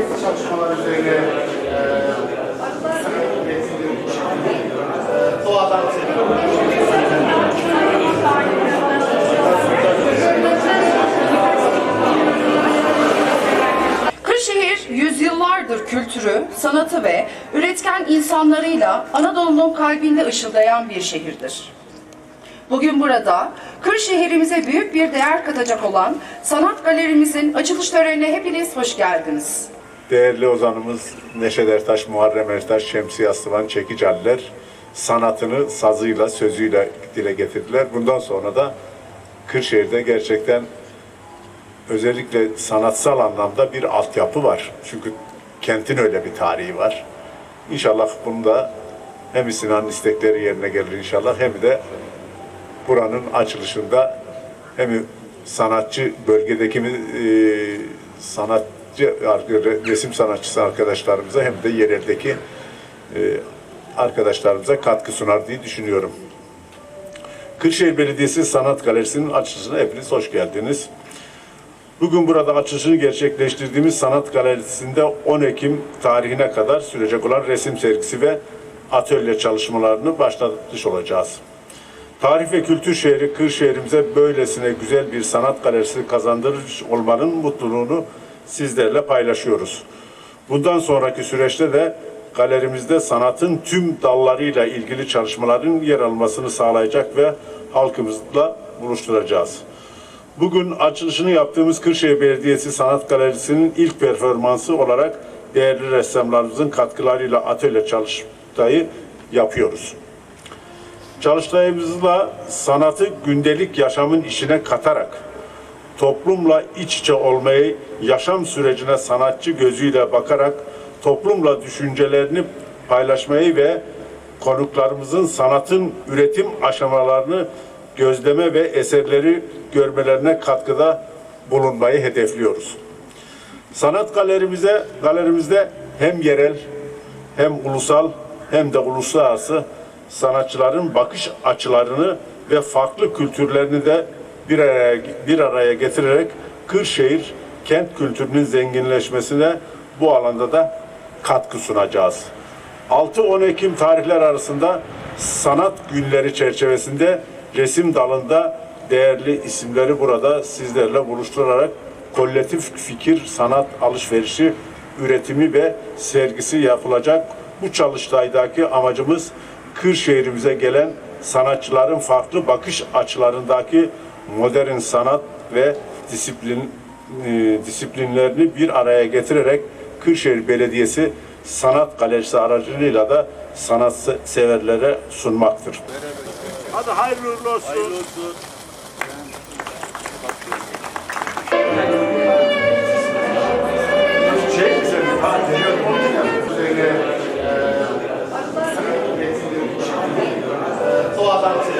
eski çalışmalar üzerine e, Kırşehir yüzyıllardır kültürü, sanatı ve üretken insanlarıyla Anadolu'nun kalbinde ışıldayan bir şehirdir. Bugün burada Kırşehir'imize büyük bir değer katacak olan sanat galerimizin açılış törenine hepiniz hoş geldiniz. Değerli ozanımız Neşet Ertaş, Muharrem Ertaş, Şemsiye Aslıvan, Çekicaller sanatını sazıyla, sözüyle dile getirdiler. Bundan sonra da Kırşehir'de gerçekten özellikle sanatsal anlamda bir altyapı var. Çünkü kentin öyle bir tarihi var. İnşallah bunu da hem Sinan'ın istekleri yerine gelir inşallah hem de buranın açılışında hem sanatçı bölgedeki e, sanatçı resim sanatçısı arkadaşlarımıza hem de yereldeki e, arkadaşlarımıza katkı sunar diye düşünüyorum. Kırşehir Belediyesi Sanat Galerisi'nin açılışına hepiniz hoş geldiniz. Bugün burada açılışını gerçekleştirdiğimiz Sanat Galerisi'nde 10 Ekim tarihine kadar sürecek olan resim sergisi ve atölye çalışmalarını başlatmış olacağız. Tarih ve kültür şehri Kırşehir'imize böylesine güzel bir sanat galerisi kazandırmış olmanın mutluluğunu sizlerle paylaşıyoruz. Bundan sonraki süreçte de galerimizde sanatın tüm dallarıyla ilgili çalışmaların yer almasını sağlayacak ve halkımızla buluşturacağız. Bugün açılışını yaptığımız Kırşehir Belediyesi Sanat Galerisi'nin ilk performansı olarak değerli ressamlarımızın katkılarıyla atölye çalıştayı yapıyoruz. Çalıştayımızla sanatı gündelik yaşamın içine katarak toplumla iç içe olmayı, yaşam sürecine sanatçı gözüyle bakarak toplumla düşüncelerini paylaşmayı ve konuklarımızın sanatın üretim aşamalarını gözleme ve eserleri görmelerine katkıda bulunmayı hedefliyoruz. Sanat galerimize galerimizde hem yerel hem ulusal hem de uluslararası sanatçıların bakış açılarını ve farklı kültürlerini de bir araya bir araya getirerek Kırşehir kent kültürünün zenginleşmesine bu alanda da katkı sunacağız. 6-10 Ekim tarihler arasında sanat günleri çerçevesinde resim dalında değerli isimleri burada sizlerle buluşturarak kolektif fikir, sanat alışverişi, üretimi ve sergisi yapılacak. Bu çalıştaydaki amacımız Kırşehir'imize gelen sanatçıların farklı bakış açılarındaki modern sanat ve disiplin e, disiplinlerini bir araya getirerek Kırşehir Belediyesi Sanat Galerisi aracılığıyla da sanat se- severlere sunmaktır. Hadi hayırlı uğurlu olsun. Hayırlı olsun. Sanat üretimleri, e, doğadan kesitler,